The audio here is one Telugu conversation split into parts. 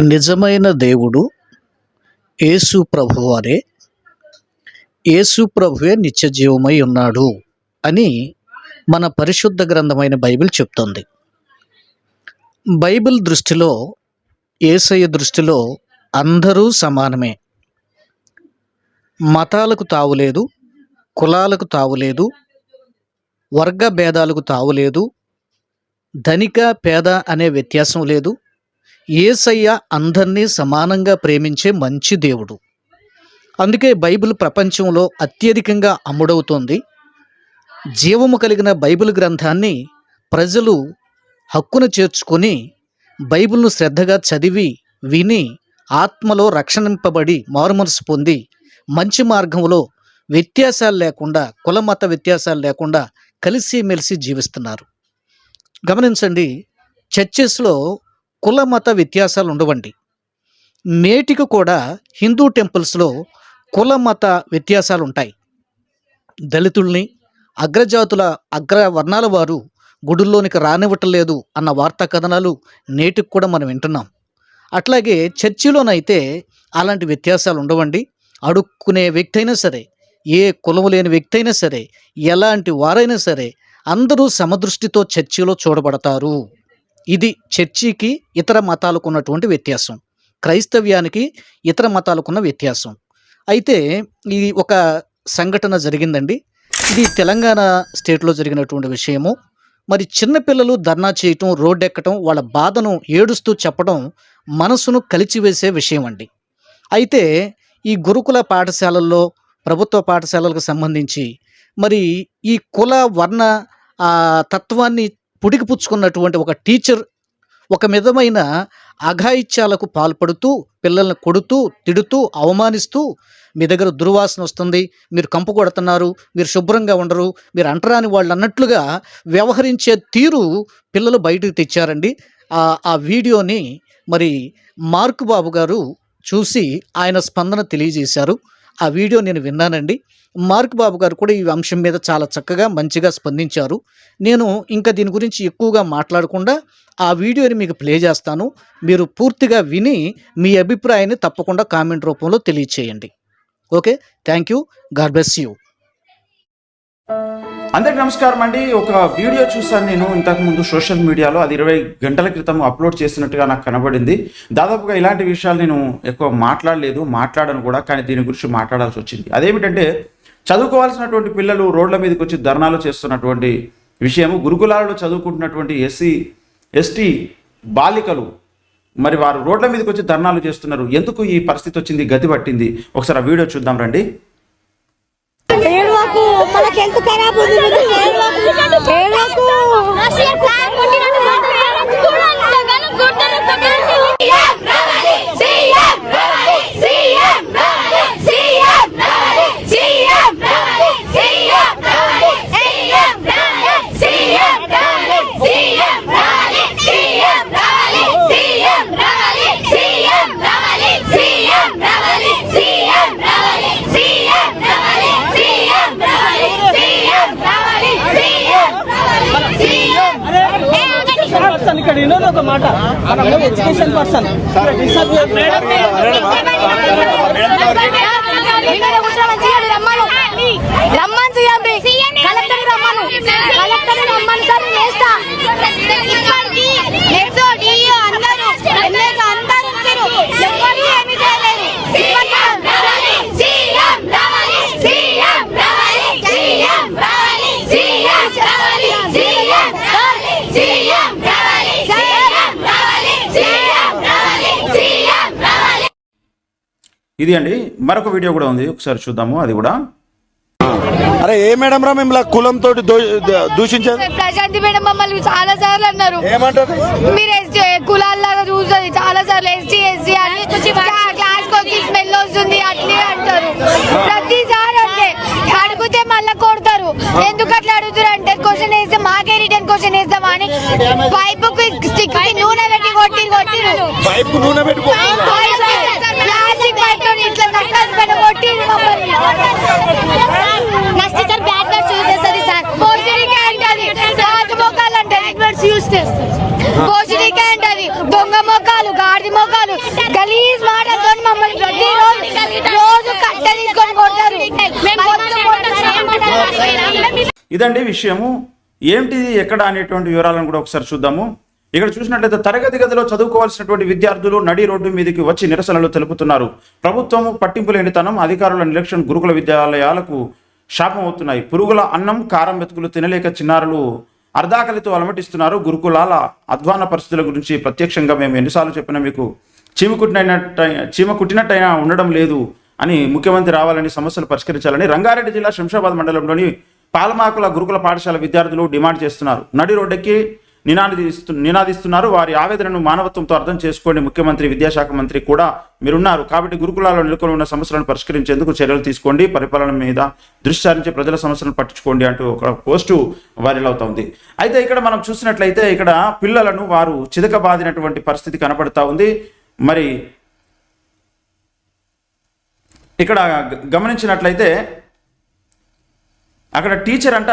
నిజమైన దేవుడు యేసు ప్రభువారే యేసు ప్రభువే నిత్య జీవమై ఉన్నాడు అని మన పరిశుద్ధ గ్రంథమైన బైబిల్ చెప్తుంది. బైబిల్ దృష్టిలో యేసయ్య దృష్టిలో అందరూ సమానమే. మతాలకు తావులేదు కులాలకు తావులేదు వర్గ భేదాలకు తావులేదు ధనిక పేద అనే వ్యత్యాసం లేదు ఏసయ్య అందరినీ సమానంగా ప్రేమించే మంచి దేవుడు. అందుకే బైబిల్ ప్రపంచంలో అత్యధికంగా అమ్ముడవుతోంది. జీవము కలిగిన బైబిల్ గ్రంథాన్ని ప్రజలు హక్కును చేర్చుకొని బైబిల్ను శ్రద్ధగా చదివి విని ఆత్మలో రక్షణింపబడి మారుమనసు పొంది మంచి మార్గంలో వ్యత్యాసాలు లేకుండా కుల మత వ్యత్యాసాలు లేకుండా కలిసిమెలిసి జీవిస్తున్నారు. గమనించండి చర్చెస్లో కుల మత వ్యత్యాసాలు ఉండవండి. నేటికి కూడా హిందూ టెంపుల్స్లో కుల మత వ్యత్యాసాలు ఉంటాయి. దళితుల్ని అగ్రజాతుల అగ్ర వర్ణాల వారు గుడుల్లోనికి రానివ్వటం లేదు అన్న వార్తా కథనాలు నేటికి కూడా మనం వింటున్నాం. అట్లాగే చర్చిలోనైతే అలాంటి వ్యత్యాసాలు ఉండవండి. అడుక్కునే వ్యక్తి అయినా సరే ఏ కులము లేని వ్యక్తి అయినా సరే ఎలాంటి వారైనా సరే అందరూ సమదృష్టితో చర్చిలో చూడబడతారు. ఇది చర్చికి ఇతర మతాలకు ఉన్నటువంటి వ్యత్యాసం. క్రైస్తవ్యానికి ఇతర మతాలకున్న వ్యత్యాసం. అయితే ఈ ఒక సంఘటన జరిగిందండి. ఇది తెలంగాణ స్టేట్లో జరిగినటువంటి విషయము. మరి చిన్నపిల్లలు ధర్నా చేయటం రోడ్డెక్కటం వాళ్ళ బాధను ఏడుస్తూ చెప్పడం మనసును కలిచివేసే విషయం అండి అయితే ఈ గురుకుల పాఠశాలల్లో ప్రభుత్వ పాఠశాలలకు సంబంధించి మరి ఈ కుల వర్ణ తత్వాన్ని పుడికి పుడికిపుచ్చుకున్నటువంటి ఒక టీచర్ ఒక విధమైన అఘాయిత్యాలకు పాల్పడుతూ పిల్లల్ని కొడుతూ తిడుతూ అవమానిస్తూ మీ దగ్గర దుర్వాసన వస్తుంది మీరు కంపు కొడుతున్నారు మీరు శుభ్రంగా ఉండరు మీరు అంటరాని వాళ్ళు అన్నట్లుగా వ్యవహరించే తీరు పిల్లలు బయటకు తెచ్చారండి. ఆ ఆ వీడియోని మరి మార్క్ బాబు గారు చూసి ఆయన స్పందన తెలియజేశారు. ఆ వీడియో నేను విన్నానండి. మార్క్ బాబు గారు కూడా ఈ అంశం మీద చాలా చక్కగా మంచిగా స్పందించారు. నేను ఇంకా దీని గురించి ఎక్కువగా మాట్లాడకుండా ఆ వీడియోని మీకు ప్లే చేస్తాను. మీరు పూర్తిగా విని మీ అభిప్రాయాన్ని తప్పకుండా కామెంట్ రూపంలో తెలియచేయండి. Okay? Thank you. God bless you. అందరికి నమస్కారం అండి. ఒక వీడియో చూసాను నేను ఇంతకుముందు సోషల్ మీడియాలో. అది ఇరవై గంటల క్రితం అప్లోడ్ చేసినట్టుగా నాకు కనబడింది. దాదాపుగా ఇలాంటి విషయాలు నేను ఎక్కువ మాట్లాడలేదు మాట్లాడను కూడా కానీ దీని గురించి మాట్లాడాల్సి వచ్చింది. అదేమిటంటే చదువుకోవాల్సినటువంటి పిల్లలు రోడ్ల మీదకి వచ్చి ధర్నాలు చేస్తున్నటువంటి విషయము గురుకులాలలో చదువుకుంటున్నటువంటి ఎస్సీ ఎస్టీ బాలికలు మరి వారు రోడ్ల మీదకి వచ్చి ధర్నాలు చేస్తున్నారు. ఎందుకు ఈ పరిస్థితి వచ్చింది గతి పట్టింది? ఒకసారి ఆ వీడియో చూద్దాం రండి. ఏడవకు మన హెల్త్ ఖరాబ్ ఉంది పర్సన్ ఇక్కడ వినోద్ ఒక మాట. ఎడ్యుకేషన్ పర్సన్ ఇది అండి. మరొక వీడియో కూడా ఉంది. ఒకసారి చూద్దాము. అది కూడా. అరే ఏ మేడం రా మేము కులంతో దూషించారు? ప్రశాంతి మేడం మమ్మల్ని చాలా సార్లు అన్నారు. ఏమంటారు? మీరు ఎస్టీ కులాల్లాగా చూస్తుంది. చాలా సార్లు ఎస్టీ ఎస్సీ అని క్లాస్ వచ్చి స్మెల్ వస్తుంది అట్లే అంటారు. ప్రతిసారి అంటే అడిగితే మళ్ళీ కొడతారు. ఎందుకు అట్లా అడుగుతారు అంటే క్వశ్చన్ వేస్తే మాకే రిటర్న్ క్వశ్చన్ వేస్తామా అని పైపు స్టిక్ నూనె పెట్టి కొట్టి కొట్టిరు. పైపు నూనె ఇట్లా దొంగ మొక్కలు గాడి మొక్కలు గలీజ్ మాటలతో మమ్మల్ని ప్రతి రోజు రోజు ఇదండి విషయము. ఏంటిది ఎక్కడ అనేటువంటి వివరాలను కూడా ఒకసారి చూద్దాము. ఇక్కడ చూసినట్లయితే తరగతి గదిలో చదువుకోవాల్సినటువంటి విద్యార్థులు నడి రోడ్డు మీదకి వచ్చి నిరసనలు తెలుపుతున్నారు. ప్రభుత్వం పట్టింపు లేనితనం అధికారుల నిర్లక్ష్యం గురుకుల విద్యాలయాలకు శాపం అవుతున్నాయి. పురుగుల అన్నం కారం మెతుకులు తినలేక చిన్నారులు అర్ధాకలితో అలమటిస్తున్నారు. గురుకులాల అధ్వాన పరిస్థితుల గురించి ప్రత్యక్షంగా మేము ఎన్నిసార్లు చెప్పినా మీకు చీమ చీమ కుట్టినట్టయినా ఉండడం లేదు అని ముఖ్యమంత్రి రావాలని సమస్యలు పరిష్కరించాలని రంగారెడ్డి జిల్లా శంషాబాద్ మండలంలోని పాలమాకుల గురుకుల పాఠశాల విద్యార్థులు డిమాండ్ చేస్తున్నారు. నడి రోడ్డెక్కి నినాదిస్తు నినాదిస్తున్నారు. వారి ఆవేదనను మానవత్వంతో అర్థం చేసుకోండి. ముఖ్యమంత్రి విద్యాశాఖ మంత్రి కూడా మీరున్నారు. కాబట్టి గురుకులాల్లో నెలకొని ఉన్న సమస్యలను పరిష్కరించేందుకు చర్యలు తీసుకోండి. పరిపాలన మీద దృష్టి సారించి ప్రజల సమస్యలను పట్టించుకోండి అంటూ ఒక పోస్టు వైరల్ అవుతోంది అయితే ఇక్కడ మనం చూసినట్లయితే ఇక్కడ పిల్లలను వారు చితకబాదినటువంటి పరిస్థితి కనపడుతూ ఉంది. మరి ఇక్కడ గ- గమనించినట్లయితే అక్కడ టీచర్ అంట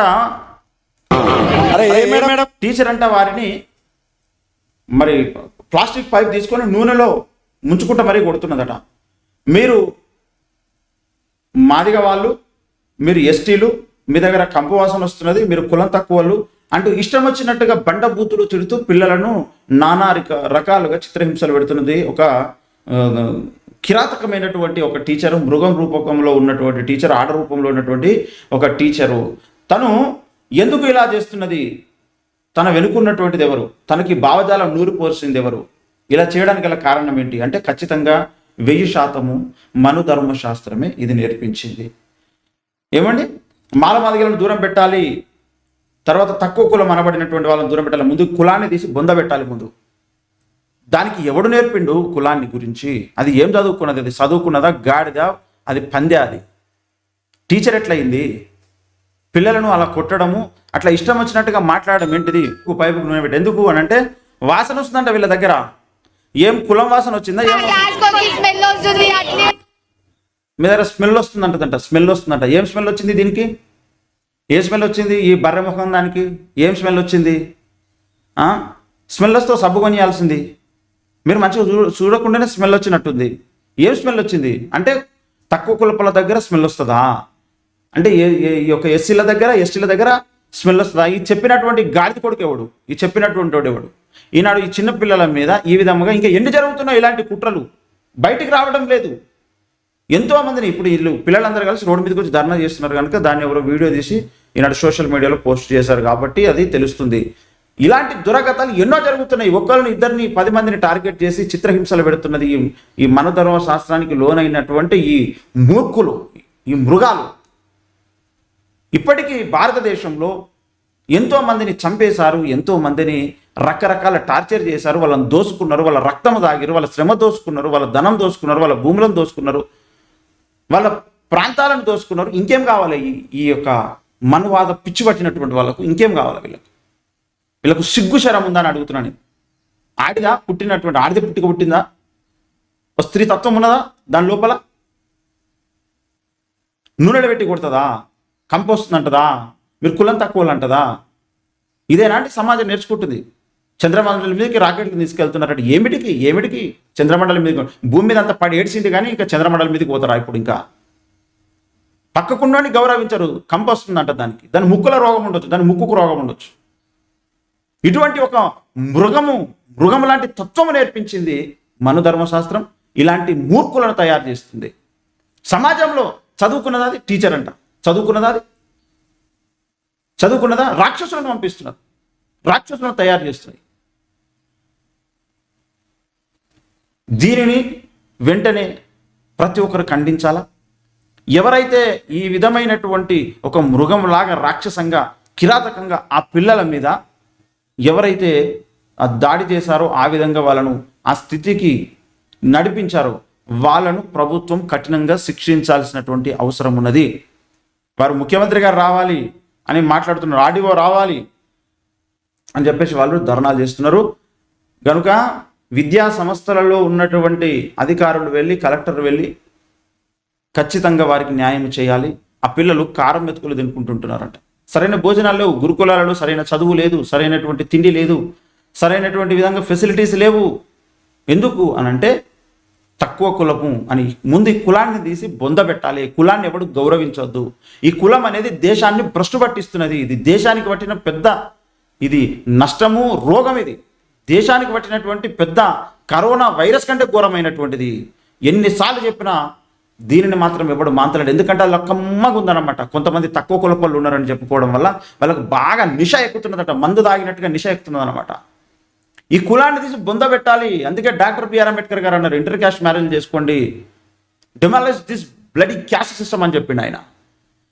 టీచర్ అంట వారిని మరి ప్లాస్టిక్ పైప్ తీసుకొని నూనెలో ముంచుకుంటా మరీ కొడుతున్నదట. మీరు మాదిగ వాళ్ళు మీరు ఎస్టీలు మీ దగ్గర కంపు వాసన వస్తున్నది మీరు కులం తక్కువ వాళ్ళు అంటూ ఇష్టం వచ్చినట్టుగా బండ బూతులు తిడుతూ పిల్లలను నానా రక- రకాలుగా చిత్రహింసలు పెడుతున్నది ఒక కిరాతకమైనటువంటి ఒక టీచరు మృగం రూపకంలో ఉన్నటువంటి టీచర్ ఆడ రూపంలో ఉన్నటువంటి ఒక టీచరు తను ఎందుకు ఇలా చేస్తున్నది? తన వెనుకున్నటువంటిది ఎవరు? తనకి భావజాలం నూరు పోర్చింది ఎవరు ఇలా చేయడానికి గల కారణం ఏంటి? అంటే ఖచ్చితంగా వెయ్యి శాతము మనుధర్మ శాస్త్రమే ఇది నేర్పించింది. ఏమండి? మాలమాదిగలను దూరం పెట్టాలి. తర్వాత తక్కువ కులం అనబడినటువంటి వాళ్ళని దూరం పెట్టాలి. ముందు కులాన్ని తీసి బొంద పెట్టాలి ముందు. దానికి ఎవడు నేర్పిండు కులాన్ని గురించి? అది ఏం చదువుకున్నది? అది చదువుకున్నదా? గాడిదా? అది పందే అది. టీచర్ ఎట్లయింది? పిల్లలను అలా కొట్టడము అట్లా ఇష్టం వచ్చినట్టుగా మాట్లాడడం ఏంటిది? పైపు నూనె పెట్టి ఎందుకు అని అంటే వాసన వస్తుందంట వీళ్ళ దగ్గర. ఏం కులం వాసన వచ్చిందా? ఏం మీ దగ్గర స్మెల్ వస్తుందంటదంట స్మెల్ వస్తుందంట. ఏం స్మెల్ వచ్చింది దీనికి? ఏ స్మెల్ వచ్చింది? ఈ బర్రె ముఖం దానికి ఏం స్మెల్ వచ్చింది? స్మెల్ వస్తే సబ్బు కొనియాల్సింది. మీరు మంచిగా చూ చూడకుండానే స్మెల్ వచ్చినట్టుంది. ఏం స్మెల్ వచ్చింది? అంటే తక్కువ కులపల దగ్గర స్మెల్ వస్తుందా? అంటే ఈ యొక్క ఎస్సీల దగ్గర ఎస్టీల దగ్గర స్మెల్ వస్తుందా? ఈ చెప్పినటువంటి గాడిద కొడుకు ఎవడు? ఈ చెప్పినటువంటి వాడు ఎవడు? ఈనాడు ఈ చిన్నపిల్లల మీద ఈ విధంగా ఇంకా ఎన్ని జరుగుతున్నాయి ఇలాంటి కుట్రలు? బయటికి రావడం లేదు. ఎంతో మందిని ఇప్పుడు వీళ్ళు పిల్లలందరూ కలిసి రోడ్డు మీదకి వచ్చి ధర్నా చేస్తున్నారు కనుక దాన్ని ఎవరో వీడియో తీసి ఈనాడు సోషల్ మీడియాలో పోస్ట్ చేశారు కాబట్టి అది తెలుస్తుంది. ఇలాంటి దురగతాలు ఎన్నో జరుగుతున్నాయి. ఒక్కరిని ఇద్దరిని పది మందిని టార్గెట్ చేసి చిత్రహింసలు పెడుతున్నది ఈ ఈ మనధర్మ శాస్త్రానికి లోనైనటువంటి ఈ మూర్ఖులు ఈ మృగాలు. ఇప్పటికీ భారతదేశంలో ఎంతో మందిని చంపేశారు ఎంతో మందిని రకరకాల టార్చర్ చేశారు వాళ్ళని దోసుకున్నారు వాళ్ళ రక్తం దాగిరు వాళ్ళ శ్రమ దోసుకున్నారు వాళ్ళ ధనం దోసుకున్నారు వాళ్ళ భూములను దోసుకున్నారు వాళ్ళ ప్రాంతాలను దోసుకున్నారు. ఇంకేం కావాలి ఈ యొక్క మనువాద పిచ్చి పట్టినటువంటి వాళ్ళకు? ఇంకేం కావాలి వీళ్ళకు? వీళ్ళకు సిగ్గు శరం ఉందా అని అడుగుతున్నాను ఆడిదా? పుట్టినటువంటి ఆడిద పుట్టుక పుట్టిందా? ఒక స్త్రీ తత్వం ఉన్నదా దాని లోపల? నూనెలు పెట్టి కొడుతుందా? కంపోస్తుందంటదా? మీరు కులం తక్కువలు అంటదా ఇదేనా సమాజం నేర్చుకుంటుంది. చంద్రమండలం మీదకి రాకెట్లు తీసుకెళ్తున్నారట ఏమిటికి? ఏమిటికి? చంద్రమండలం మీద భూమి మీద అంత పడి ఏడ్చింది కానీ ఇంకా చంద్రమండలం మీదకి పోతారా ఇప్పుడు ఇంకా? పక్కకుండని గౌరవించరు. కంపొస్తుందంట దానికి. దాని ముక్కుల రోగం ఉండొచ్చు. దాని ముక్కుకు రోగం ఉండొచ్చు. ఇటువంటి ఒక మృగము మృగము లాంటి తత్వము నేర్పించింది మనుధర్మశాస్త్రం ఇలాంటి మూర్ఖులను తయారు చేస్తుంది. సమాజంలో చదువుకున్నది అది టీచర్ అంట. చదువుకున్నదా అది? చదువుకున్నదా? రాక్షసులను పంపిస్తున్నారు. రాక్షసులను తయారు చేస్తున్నాయి. దీనిని వెంటనే ప్రతి ఒక్కరు ఖండించాలా? ఎవరైతే ఈ విధమైనటువంటి ఒక మృగంలాగా రాక్షసంగా కిరాతకంగా ఆ పిల్లల మీద ఎవరైతే దాడి చేశారో ఆ విధంగా వాళ్ళను ఆ స్థితికి నడిపించారో వాళ్ళను ప్రభుత్వం కఠినంగా శిక్షించాల్సినటువంటి అవసరం ఉన్నది. వారు ముఖ్యమంత్రి గారు రావాలి అని మాట్లాడుతున్నారు ఆర్డీఓ రావాలి అని చెప్పేసి వాళ్ళు ధర్నాలు చేస్తున్నారు. కనుక విద్యా సంస్థలలో ఉన్నటువంటి అధికారులు వెళ్ళి కలెక్టర్ వెళ్ళి ఖచ్చితంగా వారికి న్యాయం చేయాలి. ఆ పిల్లలు కారం మెతుకులు తినుకుంటుంటున్నారంట. సరైన భోజనాలు లేవు గురుకులాలలో సరైన చదువు లేదు సరైనటువంటి తిండి లేదు సరైనటువంటి విధంగా ఫెసిలిటీస్ లేవు. ఎందుకు అని అంటే తక్కువ కులము అని ముందు ఈ కులాన్ని తీసి బొంద పెట్టాలి. కులాన్ని ఎవడు గౌరవించవద్దు ఈ కులం అనేది దేశాన్ని భ్రష్టు పట్టిస్తున్నది. ఇది దేశానికి పట్టిన పెద్ద ఇది నష్టము రోగం ఇది. దేశానికి పట్టినటువంటి పెద్ద కరోనా వైరస్ కంటే ఘోరమైనటువంటిది. ఎన్నిసార్లు చెప్పినా దీనిని మాత్రం ఎవడు మాంతలేడు. ఎందుకంటే వాళ్ళ కమ్మగా ఉందన్నమాట. కొంతమంది తక్కువ కులపళ్ళు ఉన్నారని చెప్పుకోవడం వల్ల వాళ్ళకు బాగా నిష ఎక్కుతున్నదట. మందు తాగినట్టుగా నిష ఎక్కుతున్నదనమాట ఈ కులాన్ని తీసి బొంద పెట్టాలి. అందుకే డాక్టర్ బిఆర్ అంబేద్కర్ గారు అన్నారు ఇంటర్ క్యాస్ట్ మ్యారేజ్ చేసుకోండి. Demolish this bloody caste system అని చెప్పిండు ఆయన.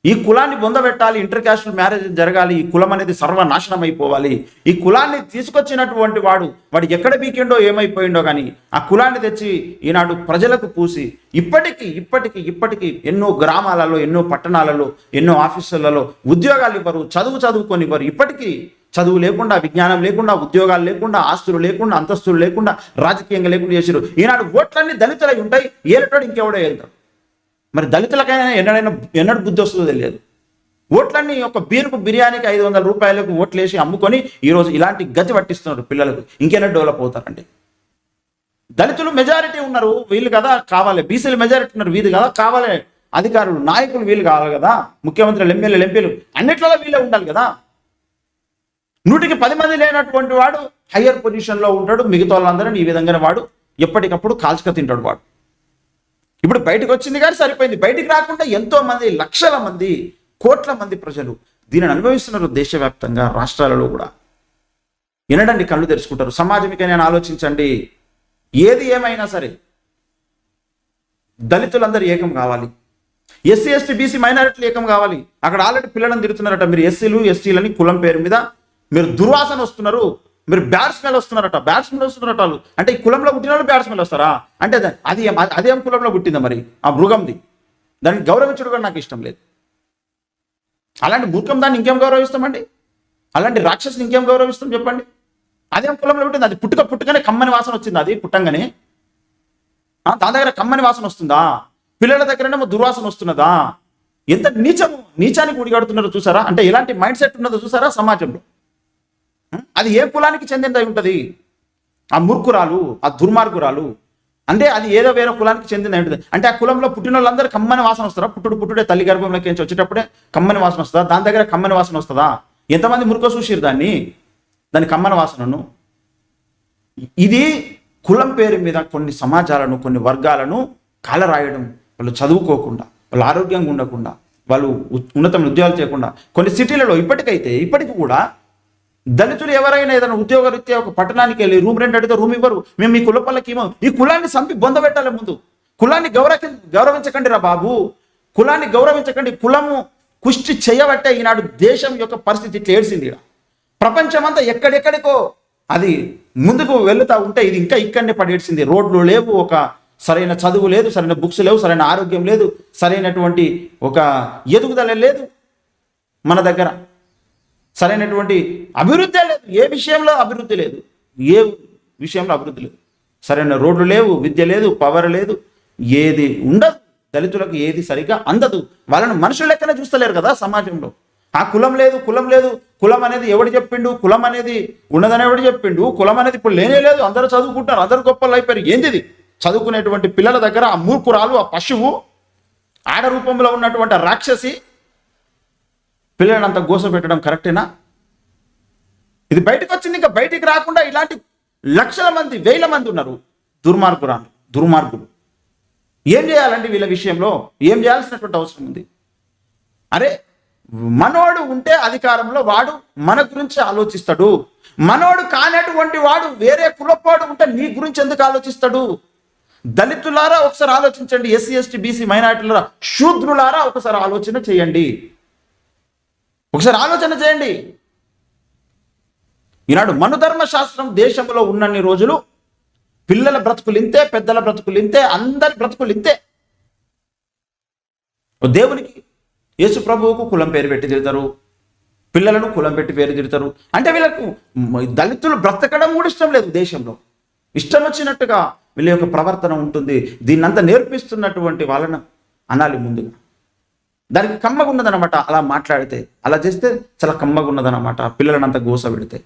ఈ కులాన్ని బొంద పెట్టాలి ఇంటర్ క్యాస్ట్ మ్యారేజ్ జరగాలి ఈ కులం అనేది సర్వనాశనం అయిపోవాలి. ఈ కులాన్ని తీసుకొచ్చినటువంటి వాడు వాడు ఎక్కడ బీకిండో ఏమైపోయిండో కానీ ఆ కులాన్ని తెచ్చి ఈనాడు ప్రజలకు పూసి ఇప్పటికీ ఇప్పటికీ ఇప్పటికీ ఎన్నో గ్రామాలలో ఎన్నో పట్టణాలలో ఎన్నో ఆఫీసులలో ఉద్యోగాలు ఇవ్వరు చదువు చదువుకొని ఇవ్వరు. ఇప్పటికీ చదువు లేకుండా విజ్ఞానం లేకుండా ఉద్యోగాలు లేకుండా ఆస్తులు లేకుండా అంతస్తులు లేకుండా రాజకీయంగా లేకుండా చేశారు ఈనాడు ఓట్లన్నీ దళితులై ఉంటాయి ఏలటోడు ఇంకెవడో వెళ్తాడు మరి దళితులకైనా ఎన్నడైనా ఎన్నడు బుద్ధి వస్తుందో తెలియదు. ఓట్లన్నీ ఒక బీరుకు బిర్యానీకి ఐదు వందల రూపాయలకు ఓట్లు వేసి అమ్ముకొని ఈరోజు ఇలాంటి గతి పట్టిస్తున్నారు పిల్లలకు. ఇంకెన్నో డెవలప్ అవుతారండి? దళితులు మెజారిటీ ఉన్నారు వీళ్ళు కదా కావాలి. బీసీలు మెజారిటీ ఉన్నారు వీళ్ళు కదా కావాలి. అధికారులు నాయకులు వీళ్ళు కావాలి కదా. ముఖ్యమంత్రులు ఎమ్మెల్యేలు ఎంపీలు అన్నిట్లలో వీళ్ళే ఉండాలి కదా. నూటికి పది మంది లేనటువంటి వాడు హయ్యర్ పొజిషన్లో ఉంటాడు మిగతా వాళ్ళందరినీ ఈ విధంగానే వాడు ఎప్పటికప్పుడు కాల్చుక తింటాడు వాడు. ఇప్పుడు బయటకు వచ్చింది కానీ సరిపోయింది. బయటికి రాకుండా ఎంతో మంది లక్షల మంది కోట్ల మంది ప్రజలు దీనిని అనుభవిస్తున్నారు దేశవ్యాప్తంగా రాష్ట్రాలలో కూడా. వినడండి కళ్ళు తెరుచుకుంటారు. సమాజమికైనా ఆలోచించండి. ఏది ఏమైనా సరే దళితులందరూ ఏకం కావాలి. ఎస్సీ ఎస్టీ బీసీ మైనారిటీలు ఏకం కావాలి. అక్కడ ఆల్రెడీ పిల్లలను తిరుగుతున్నారట మీరు ఎస్సీలు ఎస్టీలని కులం పేరు మీద. మీరు దుర్వాసన వస్తున్నారు మీరు బ్యాడ్ స్మెల్ వస్తున్నారట బ్యాడ్ స్మెల్ వస్తున్నారట వాళ్ళు. అంటే ఈ కులంలో పుట్టిన వాళ్ళు బ్యాడ్ స్మెల్ వస్తారా? అంటే అది అదేం కులంలో పుట్టిందా మరి? ఆ మృగంది. దాన్ని గౌరవించడం కూడా నాకు ఇష్టం లేదు. అలాంటి మూర్ఖం దాన్ని ఇంకేం గౌరవిస్తామండి అలాంటి రాక్షసుని ఇంకేం గౌరవిస్తాం చెప్పండి? అదేం కులంలో పుట్టింది? అది పుట్టుక పుట్టుకనే కమ్మని వాసన వచ్చింది? అది పుట్టంగానే? ఆ, దాని దగ్గర కమ్మని వాసన వస్తుందా? పిల్లల దగ్గరనేమో దుర్వాసన వస్తున్నదా? ఎంత నీచము నీచానికి ఉడిగడుతున్నారో చూసారా? అంటే ఎలాంటి మైండ్ సెట్ ఉన్నదో చూసారా సమాజంలో? అది ఏ కులానికి చెందినదై ఉంటుంది? ఆ మూర్ఖురాలు ఆ దుర్మార్గురాలు. అంటే అది ఏదో వేరే కులానికి చెందినది ఉంటుంది. అంటే ఆ కులంలో పుట్టిన వాళ్ళందరూ కమ్మని వాసన వస్తారా? పుట్టుడు పుట్టుడే తల్లి గర్భంలోకి నుంచి వచ్చేటప్పుడే కమ్మని వాసన వస్తుందా? దాని దగ్గర కమ్మని వాసన వస్తుందా? ఎంతమంది మురుకో చూసిరు దాన్ని? దాని కమ్మని వాసనను. ఇది కులం పేరు మీద కొన్ని సమాజాలను కొన్ని వర్గాలను కాలరాయడం. వాళ్ళు చదువుకోకుండా వాళ్ళు ఆరోగ్యంగా ఉండకుండా వాళ్ళు ఉన్నతమైన ఉద్యోగాలు చేయకుండా కొన్ని సిటీలలో ఇప్పటికైతే ఇప్పటికి కూడా దళితులు ఎవరైనా ఏదైనా ఉద్యోగరీత్యా ఒక పట్టణానికి వెళ్ళి రూమ్ రెంట్ అడిగితే రూమ్ ఇవ్వరు. మేము మీ కులపల్లకి ఏమో ఈ కులాన్ని సంపి బొంద పెట్టాలి ముందు. కులాన్ని గౌరవ గౌరవించకండి రా బాబు. కులాన్ని గౌరవించకండి. కులము కుష్టి చేయబట్టే ఈనాడు దేశం యొక్క పరిస్థితి ఇట్లా ఏడ్చింది ప్రపంచమంతా ఎక్కడెక్కడికో అది ముందుకు వెళ్తా ఉంటే ఇది ఇంకా ఇక్కడనే పడేసింది రోడ్లు లేవు ఒక సరైన చదువు లేదు సరైన బుక్స్ లేవు సరైన ఆరోగ్యం లేదు సరైనటువంటి ఒక ఎదుగుదల లేదు మన దగ్గర. సరైనటువంటి అభివృద్ధి లేదు. ఏ విషయంలో అభివృద్ధి లేదు? ఏ విషయంలో అభివృద్ధి లేదు. సరైన రోడ్లు లేవు విద్య లేదు పవర్ లేదు ఏది ఉండదు. దళితులకు ఏది సరిగ్గా అందదు. వాళ్ళని మనుషుల లెక్కనే చూస్తలేరు కదా సమాజంలో. ఆ కులం లేదు కులం లేదు. కులం అనేది ఎవడు చెప్పిండు? కులం అనేది ఉన్నదని ఎవడు చెప్పిండు? కులం అనేది ఇప్పుడు లేనే లేదు. అందరూ చదువుకుంటారు. అందరు గొప్పలు అయిపోయారు. ఏంటిది? చదువుకునేటువంటి పిల్లల దగ్గర ఆ మూర్ఖురాలు ఆ పశువు ఆడ రూపంలో ఉన్నటువంటి రాక్షసి పిల్లలను అంత గోస పెట్టడం కరెక్టేనా? ఇది బయటకు వచ్చింది ఇంకా బయటికి రాకుండా ఇలాంటి లక్షల మంది వేల మంది ఉన్నారు. దుర్మార్గురాలు దుర్మార్గులు. ఏం చేయాలండి వీళ్ళ విషయంలో? ఏం చేయాల్సినటువంటి అవసరం ఉంది? అరే మనోడు ఉంటే అధికారంలో వాడు మన గురించి ఆలోచిస్తాడు. మనోడు కానటువంటి వాడు వేరే కులపోడు ఉంటే నీ గురించి ఎందుకు ఆలోచిస్తాడు? దళితులారా ఒకసారి ఆలోచించండి ఎస్సీ ఎస్టీ బీసీ మైనార్టీలారా శూద్రులారా ఒకసారి ఆలోచన చేయండి. ఒకసారి ఆలోచన చేయండి. ఈనాడు మనుధర్మ శాస్త్రం దేశంలో ఉన్నన్ని రోజులు పిల్లల బ్రతుకులు ఇంతే పెద్దల బ్రతుకులు ఇంతే అందరి బ్రతుకులు ఇంతే దేవునికి యేసు ప్రభువుకు కులం పేరు పెట్టి తిడతారు. పిల్లలను కులం పెట్టి పేరు తిడతారు. అంటే వీళ్ళకు దళితులు బ్రతకడం కూడా ఇష్టం లేదు దేశంలో. ఇష్టం వచ్చినట్టుగా వీళ్ళ యొక్క ప్రవర్తన ఉంటుంది. దీన్నంతా నేర్పిస్తున్నటువంటి వాళ్ళను అనాలి ముందుగా. దానికి కమ్మగా ఉన్నదనమాట అలా మాట్లాడితే అలా చేస్తే చాలా కమ్మగా ఉన్నదనమాట పిల్లలను అంత గోస పెడితే.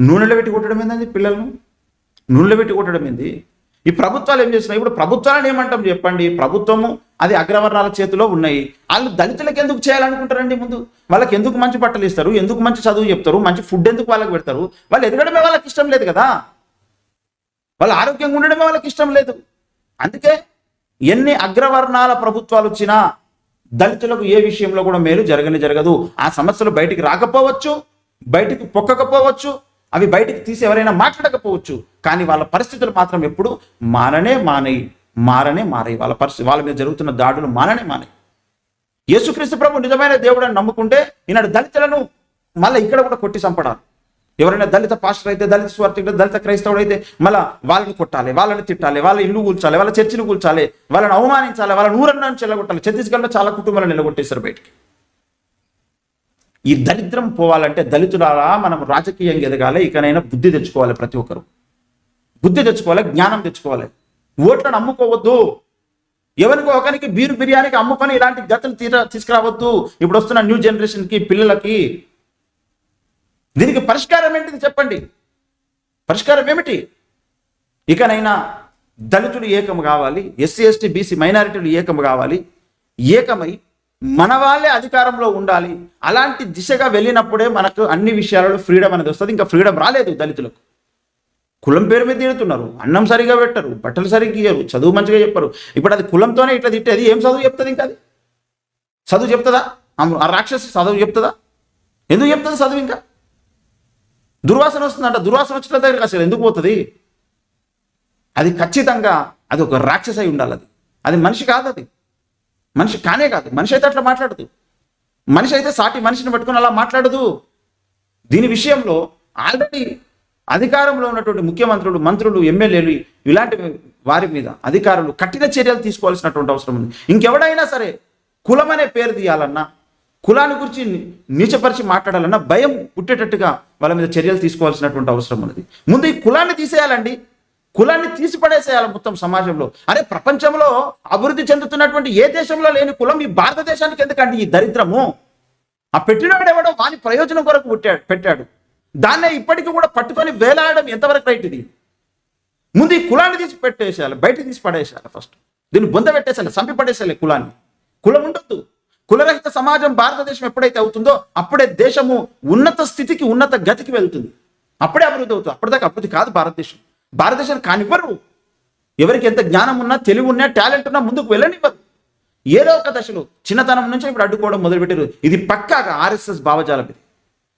నూనెలో పెట్టి కొట్టడం ఏందండి పిల్లలను? నూనెలో పెట్టి కొట్టడం ఏంది? ఈ ప్రభుత్వాలు ఏం చేస్తున్నాయి? ఇప్పుడు ప్రభుత్వాలను ఏమంటాం చెప్పండి? ప్రభుత్వము అది అగ్రవర్ణాల చేతిలో ఉన్నాయి. వాళ్ళు దళితులకు ఎందుకు చేయాలనుకుంటారండి ముందు? వాళ్ళకి ఎందుకు మంచి బట్టలు ఇస్తారు? ఎందుకు మంచి చదువు చెప్తారు? మంచి ఫుడ్ ఎందుకు వాళ్ళకి పెడతారు? వాళ్ళు ఎదగడమే వాళ్ళకి ఇష్టం లేదు కదా? వాళ్ళు ఆరోగ్యంగా ఉండడమే వాళ్ళకి ఇష్టం లేదు. అందుకే ఎన్ని అగ్రవర్ణాల ప్రభుత్వాలు వచ్చినా దళితులకు ఏ విషయంలో కూడా మేలు జరగని జరగదు. ఆ సమస్యలు బయటికి రాకపోవచ్చు బయటికి పొక్కకపోవచ్చు అవి బయటికి తీసి ఎవరైనా మాట్లాడకపోవచ్చు. కానీ వాళ్ళ పరిస్థితులు మాత్రం ఎప్పుడు మాననే మానయి మారనే మారాయి. వాళ్ళ పరిస్థితి వాళ్ళ మీద జరుగుతున్న దాడులు మాననే మానయి. యేసుక్రీస్తు ప్రభు నిజమైన దేవుడు అని నమ్ముకుంటే ఈనాడు దళితులను మళ్ళీ ఇక్కడ కూడా కొట్టి చంపడాలి. ఎవరైనా దళిత పాస్టర్ అయితే దళిత స్వార్థికుడు దళిత క్రైస్తవుడు అయితే మళ్ళీ వాళ్ళని కొట్టాలి వాళ్ళని తిట్టాలి వాళ్ళ ఇల్లు కూల్చాలి వాళ్ళ చర్చిని కూల్చాలి వాళ్ళని అవమానించాలి వాళ్ళ నూరన్న చెల్లగొట్టాలి. ఛత్తీస్గఢ్లో చాలా కుటుంబాలను నిలగొట్టేశారు బయటికి. ఈ దరిద్రం పోవాలంటే దళితులారా మనం రాజకీయంగా ఎదగాలి ఇకనైనా బుద్ధి తెచ్చుకోవాలి ప్రతి ఒక్కరు. బుద్ధి తెచ్చుకోవాలి జ్ఞానం తెచ్చుకోవాలి. ఓట్లను అమ్ముకోవద్దు. ఎవరికో ఒకరికి బీరు బిర్యానీకి అమ్ముకొని ఇలాంటి గతులు తీర తీసుకురావద్దు. ఇప్పుడు వస్తున్న న్యూ జనరేషన్కి పిల్లలకి దీనికి పరిష్కారం ఏంటిది చెప్పండి? పరిష్కారం ఏమిటి? ఇకనైనా దళితులు ఏకం కావాలి ఎస్సీ ఎస్టీ బీసీ మైనారిటీలు ఏకం కావాలి. ఏకమై మన వాళ్ళే అధికారంలో ఉండాలి. అలాంటి దిశగా వెళ్ళినప్పుడే మనకు అన్ని విషయాలలో ఫ్రీడమ్ అనేది వస్తుంది. ఇంకా ఫ్రీడమ్ రాలేదు దళితులకు. కులం పేరు మీద తిడుతున్నారు. అన్నం సరిగా పెట్టరు బట్టలు సరిగ్గా ఇయ్యరు చదువు మంచిగా చెప్పరు. ఇప్పుడు అది కులంతోనే ఇట్లా తిట్టేది ఏం చదువు చెప్తుంది ఇంకా అది? చదువు చెప్తుందా? ఆ- ఆ రాక్షసి చదువు చెప్తుందా? ఎందుకు చెప్తుంది చదువు ఇంకా? దుర్వాసన వస్తుందంట. దుర్వాసన వచ్చిన దగ్గరికి అసలు ఎందుకు పోతుంది? అది ఖచ్చితంగా అది ఒక రాక్షస అయి ఉండాలి అది. అది మనిషి కాదు అది. మనిషి కానే కాదు. మనిషి అయితే అట్లా మాట్లాడదు. మనిషి అయితే సాటి మనిషిని పట్టుకుని అలా మాట్లాడదు. దీని విషయంలో ఆల్రెడీ అధికారంలో ఉన్నటువంటి ముఖ్యమంత్రులు మంత్రులు ఎమ్మెల్యేలు ఇలాంటి వారి మీద అధికారులు కఠిన చర్యలు తీసుకోవాల్సినటువంటి అవసరం ఉంది. ఇంకెవడైనా సరే కులం అనే పేరు తీయాలన్నా కులాన్ని గురించి నీచపరిచి మాట్లాడాలన్నా భయం పుట్టేటట్టుగా వాళ్ళ మీద చర్యలు తీసుకోవాల్సినటువంటి అవసరం ఉన్నది. ముందు ఈ కులాన్ని తీసేయాలండి. కులాన్ని తీసి పడేసేయాలి మొత్తం సమాజంలో. అరే ప్రపంచంలో అభివృద్ధి చెందుతున్నటువంటి ఏ దేశంలో లేని కులం ఈ భారతదేశానికి ఎందుకండి ఈ దరిద్రము? ఆ పెట్టినవాడు ఎవడో వాని ప్రయోజనం కొరకు పుట్టాడు పెట్టాడు. దాన్నే ఇప్పటికీ కూడా పట్టుకొని వేలాడడం ఎంతవరకు రైట్ ఇది? ముందు ఈ కులాన్ని తీసి పెట్టేసేయాలి బయట తీసి పడేసేయాలి ఫస్ట్. దీన్ని బొంద పెట్టేసేయాలి చంపి పడేసేయాలి కులాన్ని. కులం ఉండొద్దు. కులరహిత సమాజం భారతదేశం ఎప్పుడైతే అవుతుందో అప్పుడే దేశము ఉన్నత స్థితికి ఉన్నత గతికి వెళ్తుంది. అప్పుడే అభివృద్ధి అవుతుంది. అప్పటిదాకా అభివృద్ధి కాదు భారతదేశం. భారతదేశం కానివ్వరు. ఎవరికి ఎంత జ్ఞానం ఉన్నా తెలివి ఉన్నా టాలెంట్ ఉన్నా ముందుకు వెళ్ళనివ్వరు. ఏదో ఒక దశలో చిన్నతనం నుంచి ఇప్పుడు అడ్డుకోవడం మొదలుపెట్టారు. ఇది పక్కాగా ఆర్ఎస్ఎస్ భావజాలం ఇది.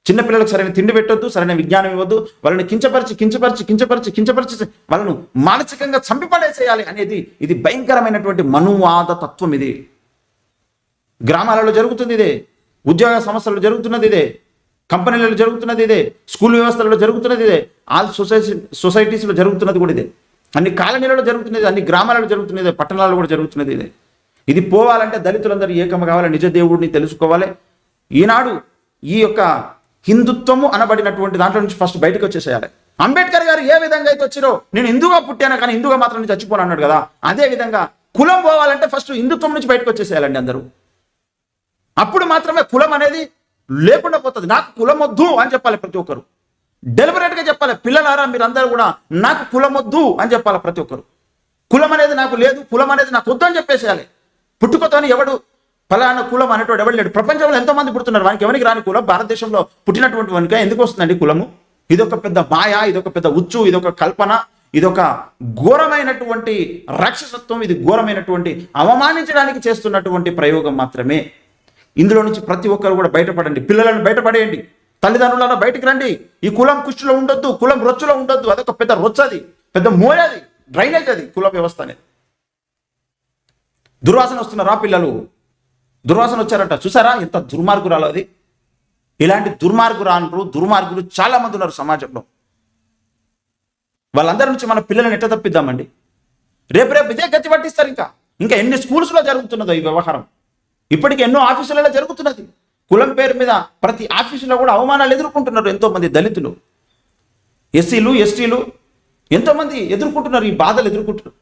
చిన్నపిల్లలకు సరైన తిండి పెట్టొద్దు సరైన విజ్ఞానం ఇవ్వద్దు వాళ్ళని కించపరిచి కించపరిచి కించపరిచి కించపరిచి వాళ్ళను మానసికంగా చంపిపడేసేయాలి అనేది ఇది భయంకరమైనటువంటి మనువాద తత్వం ఇది. గ్రామాలలో జరుగుతుంది ఇదే. ఉద్యోగ సమస్యలు జరుగుతున్నది ఇదే. కంపెనీలలో జరుగుతున్నది ఇదే. స్కూల్ వ్యవస్థలలో జరుగుతున్నది ఇదే. ఆల్ సొసైటీ సొసైటీస్లో జరుగుతున్నది కూడా ఇదే. అన్ని కాలనీలలో జరుగుతున్నది అన్ని గ్రామాలలో జరుగుతున్నది పట్టణాలలో కూడా జరుగుతున్నది ఇదే. ఇది పోవాలంటే దళితులందరూ ఏకం కావాలి నిజ దేవుడిని తెలుసుకోవాలి. ఈనాడు ఈ యొక్క హిందుత్వము అనబడినటువంటి దాంట్లో నుంచి ఫస్ట్ బయటకు వచ్చేసేయాలి. అంబేద్కర్ గారు ఏ విధంగా అయితే వచ్చిరో నేను హిందూగా పుట్టాను కానీ హిందూగా మాత్రం నేను చచ్చిపోను అన్నాడు కదా. అదే విధంగా కులం పోవాలంటే ఫస్ట్ హిందుత్వం నుంచి బయటకు వచ్చేసేయాలండి అందరూ. అప్పుడు మాత్రమే కులం అనేది లేకుండా పోతుంది. నాకు కులం వద్దు అని చెప్పాలి ప్రతి ఒక్కరు. డెలిబరేట్గా చెప్పాలి. పిల్లలారా మీరందరూ కూడా నాకు కులం వద్దు అని చెప్పాలి ప్రతి ఒక్కరు. కులం అనేది నాకు లేదు కులం అనేది నాకు వద్దు అని చెప్పేసేయాలి. పుట్టుకతోని ఎవడు ఫలానా కులం అనేటువంటి ఎవడు లేడు. ప్రపంచంలో ఎంతో మంది పుడుతున్నారు. వానికి ఎవరికి రాని కులం? భారతదేశంలో పుట్టినటువంటి వానికి. ఎందుకు వస్తుందండి కులము? ఇదొక పెద్ద మాయ ఇదొక పెద్ద ఉచ్చు ఇదొక కల్పన ఇదొక ఘోరమైనటువంటి రాక్షసత్వం ఇది ఘోరమైనటువంటి అవమానించడానికి చేస్తున్నటువంటి ప్రయోగం మాత్రమే. ఇందులో నుంచి ప్రతి ఒక్కరు కూడా బయటపడండి. పిల్లలను బయటపడేయండి. తల్లిదండ్రులను బయటకు రండి. ఈ కులం కుష్టిలో ఉండొద్దు కులం రొచ్చులో ఉండొద్దు. అదొక పెద్ద రొచ్చది పెద్ద మోయది డ్రైనేజ్ అది కుల వ్యవస్థ అనేది. దుర్వాసన వస్తున్నారా పిల్లలు? దుర్వాసన వచ్చారట. చూసారా? ఎంత దుర్మార్గురాలు అది. ఇలాంటి దుర్మార్గురాలు దుర్మార్గులు చాలా మంది ఉన్నారు సమాజంలో. వాళ్ళందరి నుంచి మన పిల్లలను ఎట్ట తప్పిద్దామండి? రేపు రేపు ఇదే గతి పట్టిస్తారు ఇంకా. ఇంకా ఎన్ని స్కూల్స్లో జరుగుతున్నదో ఈ వ్యవహారం. ఇప్పటికి ఎన్నో ఆఫీసులలో జరుగుతున్నది. కులం పేరు మీద ప్రతి ఆఫీసులో కూడా అవమానాలు ఎదుర్కొంటున్నారు ఎంతోమంది దళితులు. ఎస్సీలు ఎస్టీలు ఎంతోమంది ఎదుర్కొంటున్నారు ఈ బాధలు ఎదుర్కొంటున్నారు.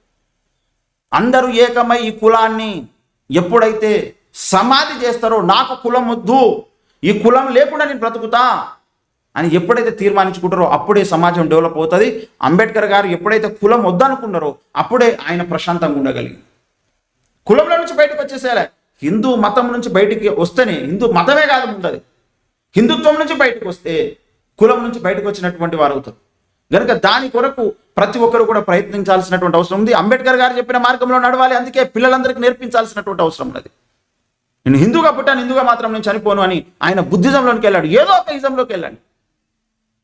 అందరూ ఏకమై ఈ కులాన్ని ఎప్పుడైతే సమాధి చేస్తారో నాకు కులం వద్దు ఈ కులం లేకుండా నేను బ్రతుకుతా అని ఎప్పుడైతే తీర్మానించుకుంటారో అప్పుడే సమాజం డెవలప్ అవుతుంది. అంబేద్కర్ గారు ఎప్పుడైతే కులం వద్దనుకున్నారో అప్పుడే ఆయన ప్రశాంతంగా ఉండగలిగి కులంలో నుంచి బయటకు వచ్చేసేయాలి. హిందూ మతం నుంచి బయటికి వస్తేనే హిందూ మతమే కాదు ముందది. హిందుత్వం నుంచి బయటకు వస్తే కులం నుంచి బయటకు వచ్చినటువంటి వారు అవుతారు. కనుక దాని కొరకు ప్రతి ఒక్కరు కూడా ప్రయత్నించాల్సినటువంటి అవసరం ఉంది. అంబేద్కర్ గారు చెప్పిన మార్గంలో నడవాలి అందుకే పిల్లలందరికీ నేర్పించాల్సినటువంటి అవసరం ఉన్నది. నేను హిందూగా పుట్టాను హిందూగా మాత్రం నేను చనిపోను అని ఆయన బుద్ధిజంలోకి వెళ్ళాడు. ఏదో ఒక ఇజంలోకి వెళ్ళాడు.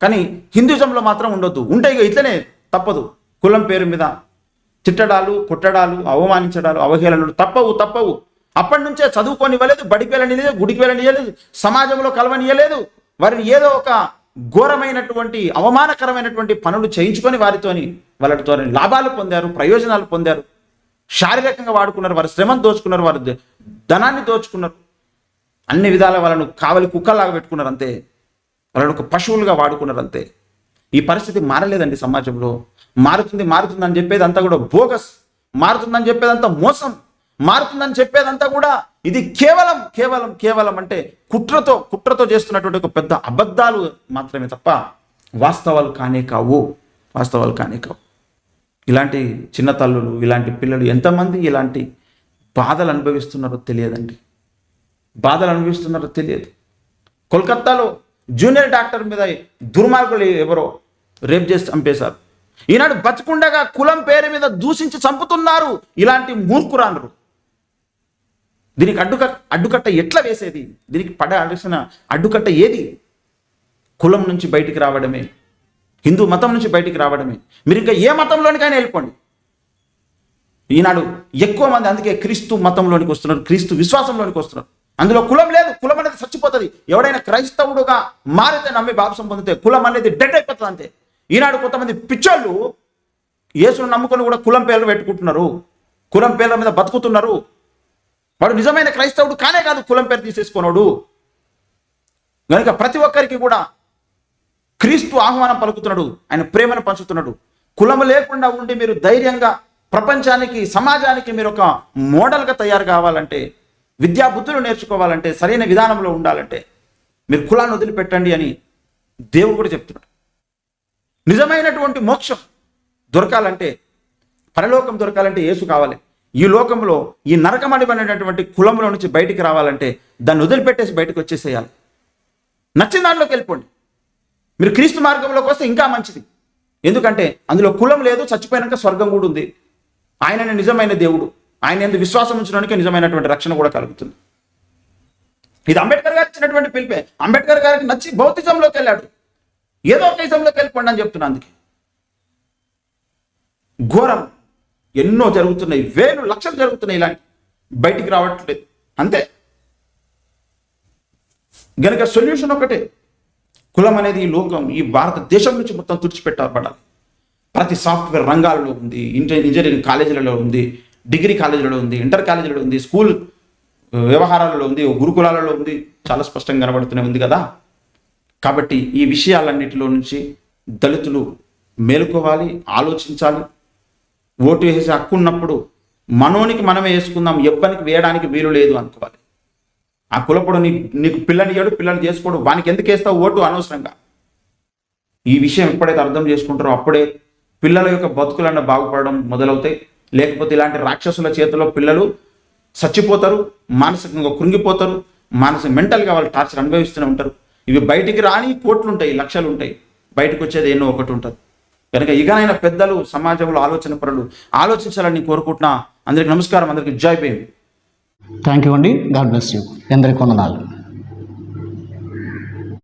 కానీ హిందూజంలో మాత్రం ఉండొద్దు. ఉంటే ఇక ఇట్లనే తప్పదు. కులం పేరు మీద తిట్టడాలు కొట్టడాలు అవమానించడాలు అవహేళనలు తప్పవు తప్పవు. అప్పటి నుంచే చదువుకోనివ్వలేదు బడికి వెళ్ళనియలేదు గుడికి వెళ్ళనియలేదు సమాజంలో కలవనియలేదు వారిని ఏదో ఒక ఘోరమైనటువంటి అవమానకరమైనటువంటి పనులు చేయించుకొని వారితోని వాళ్ళతో లాభాలు పొందారు ప్రయోజనాలు పొందారు. శారీరకంగా వాడుకున్నారు వారి శ్రమను దోచుకున్నారు వారి ధనాన్ని దోచుకున్నారు. అన్ని విధాల వాళ్ళను కావలి కుక్కలాగా పెట్టుకున్నారు అంతే. వాళ్ళను ఒక పశువులుగా వాడుకున్నారు అంతే. ఈ పరిస్థితి మారలేదండి సమాజంలో. మారుతుంది మారుతుందని చెప్పేది అంతా కూడా బోగస్. మారుతుందని చెప్పేదంతా మోసం. మారుతుందని చెప్పేదంతా కూడా ఇది కేవలం కేవలం కేవలం అంటే కుట్రతో కుట్రతో చేస్తున్నటువంటి ఒక పెద్ద అబద్ధాలు మాత్రమే తప్ప వాస్తవాలు కానే కావు. వాస్తవాలు కానే కావు. ఇలాంటి చిన్న తల్లులు ఇలాంటి పిల్లలు ఎంతమంది ఇలాంటి బాధలు అనుభవిస్తున్నారో తెలియదండి. బాధలు అనుభవిస్తున్నారో తెలియదు. కోల్కత్తాలో జూనియర్ డాక్టర్ మీద దుర్మార్గులు ఎవరో రేప్ చేసి చంపేశారు. ఈనాడు బతికుండగా కులం పేరు మీద దూషించి చంపుతున్నారు ఇలాంటి మూర్ఖురాండ్రు. దీనికి అడ్డుక అడ్డుకట్ట ఎట్లా వేసేది? దీనికి పడాల్సిన అడ్డుకట్ట ఏది? కులం నుంచి బయటికి రావడమే. హిందూ మతం నుంచి బయటికి రావడమే. మీరు ఇంకా ఏ మతంలోనికైనా వెళ్ళిపోండి. ఈనాడు ఎక్కువ మంది అందుకే క్రీస్తు మతంలోనికి వస్తున్నారు క్రీస్తు విశ్వాసంలోనికి వస్తున్నారు. అందులో కులం లేదు కులం అనేది చచ్చిపోతుంది. ఎవడైనా క్రైస్తవుడుగా మారితే నమ్మి బాప్సం పొందితే కులం అనేది డెడ్ అయిపోతుంది అంతే. ఈనాడు కొంతమంది పిచ్చోళ్ళు యేసును నమ్ముకొని కూడా కులం పేర్లు పెట్టుకుంటున్నారు. కులం పేర్ల మీద బతుకుతున్నారు. వాడు నిజమైన క్రైస్తవుడు కానే కాదు కులం పేరు తీసేసుకున్నాడు. కనుక ప్రతి ఒక్కరికి కూడా క్రీస్తు ఆహ్వానం పలుకుతున్నాడు ఆయన ప్రేమను పంచుతున్నాడు. కులం లేకుండా ఉండి మీరు ధైర్యంగా ప్రపంచానికి సమాజానికి మీరు ఒక మోడల్గా తయారు కావాలంటే విద్యా బుద్ధులు నేర్చుకోవాలంటే సరైన విధానంలో ఉండాలంటే మీరు కులాన్ని వదిలిపెట్టండి అని దేవుడు కూడా చెప్తున్నాడు. నిజమైనటువంటి మోక్షం దొరకాలంటే పరలోకం దొరకాలంటే యేసు కావాలి. ఈ లోకంలో ఈ నరకమడిపడినటువంటి కులంలో నుంచి బయటికి రావాలంటే దాన్ని వదిలిపెట్టేసి బయటకు వచ్చేసేయాలి. నచ్చిన దాంట్లోకి వెళ్ళిపోండి. మీరు క్రీస్తు మార్గంలోకి వస్తే ఇంకా మంచిది. ఎందుకంటే అందులో కులం లేదు చచ్చిపోయినాక స్వర్గం కూడా ఉంది. ఆయననే నిజమైన దేవుడు. ఆయన ఎందుకు విశ్వాసం ఉంచడానికి నిజమైనటువంటి రక్షణ కూడా కలుగుతుంది. ఇది అంబేద్కర్ గారు ఇచ్చినటువంటి పిలిపే. అంబేద్కర్ గారికి నచ్చి భౌతిజంలోకి వెళ్ళాడు. ఏదో ఒక ఇజంలోకి వెళ్ళిపోండి అని చెప్తున్నా అందుకే. ఘోరం. ఎన్నో జరుగుతున్నాయి వేలు లక్షలు జరుగుతున్నాయి ఇలాంటి. బయటికి రావట్లేదు. అంతే. గనక సొల్యూషన్ ఒకటే. కులం అనేది ఈ లోకం ఈ భారతదేశం నుంచి మొత్తం తుడిచిపెట్టబడాలి. ప్రతి సాఫ్ట్వేర్ రంగాలలో ఉంది ఇంజ- ఇంజనీరింగ్ కాలేజీలలో ఉంది డిగ్రీ కాలేజీలలో ఉంది ఇంటర్ కాలేజీలలో ఉంది స్కూల్ వ్యవహారాలలో ఉంది గురుకులాలలో ఉంది. చాలా స్పష్టంగా కనబడుతూనే ఉంది కదా. కాబట్టి ఈ విషయాలన్నిటిలో నుంచి దళితులు మేలుకోవాలి ఆలోచించాలి. ఓటు వేసే హక్కు ఉన్నప్పుడు మనోనికి మనమే వేసుకుందాం ఎవ్వరికి వేయడానికి వీలు లేదు అనుకోవాలి. ఆ కులపుడు నీ నీకు పిల్లని పిల్లనియ్యాడు పిల్లని చేసుకోడు వానికి ఎందుకు వేస్తావు ఓటు అనవసరంగా? ఈ విషయం ఎప్పుడైతే అర్థం చేసుకుంటారో అప్పుడే పిల్లల యొక్క బతుకులన్న బాగుపడడం మొదలవుతాయి. లేకపోతే ఇలాంటి రాక్షసుల చేతిలో పిల్లలు చచ్చిపోతారు మానసికంగా కృంగిపోతారు మానసిక మెంటల్గా వాళ్ళు టార్చర్ అనుభవిస్తూనే ఉంటారు. ఇవి బయటికి రాని కోట్లు ఉంటాయి లక్షలు ఉంటాయి బయటకు వచ్చేది ఎన్నో ఒకటి ఉంటుంది. కనుక ఇకనైనా పెద్దలు సమాజంలో ఆలోచన పరులు ఆలోచించాలని కోరుకుంటున్నా. అందరికి నమస్కారం అందరికి జాయ్ భీమ్. థ్యాంక్ యూ అండి. గాడ్ బ్లెస్ యూ ఎందరికి వందనాలు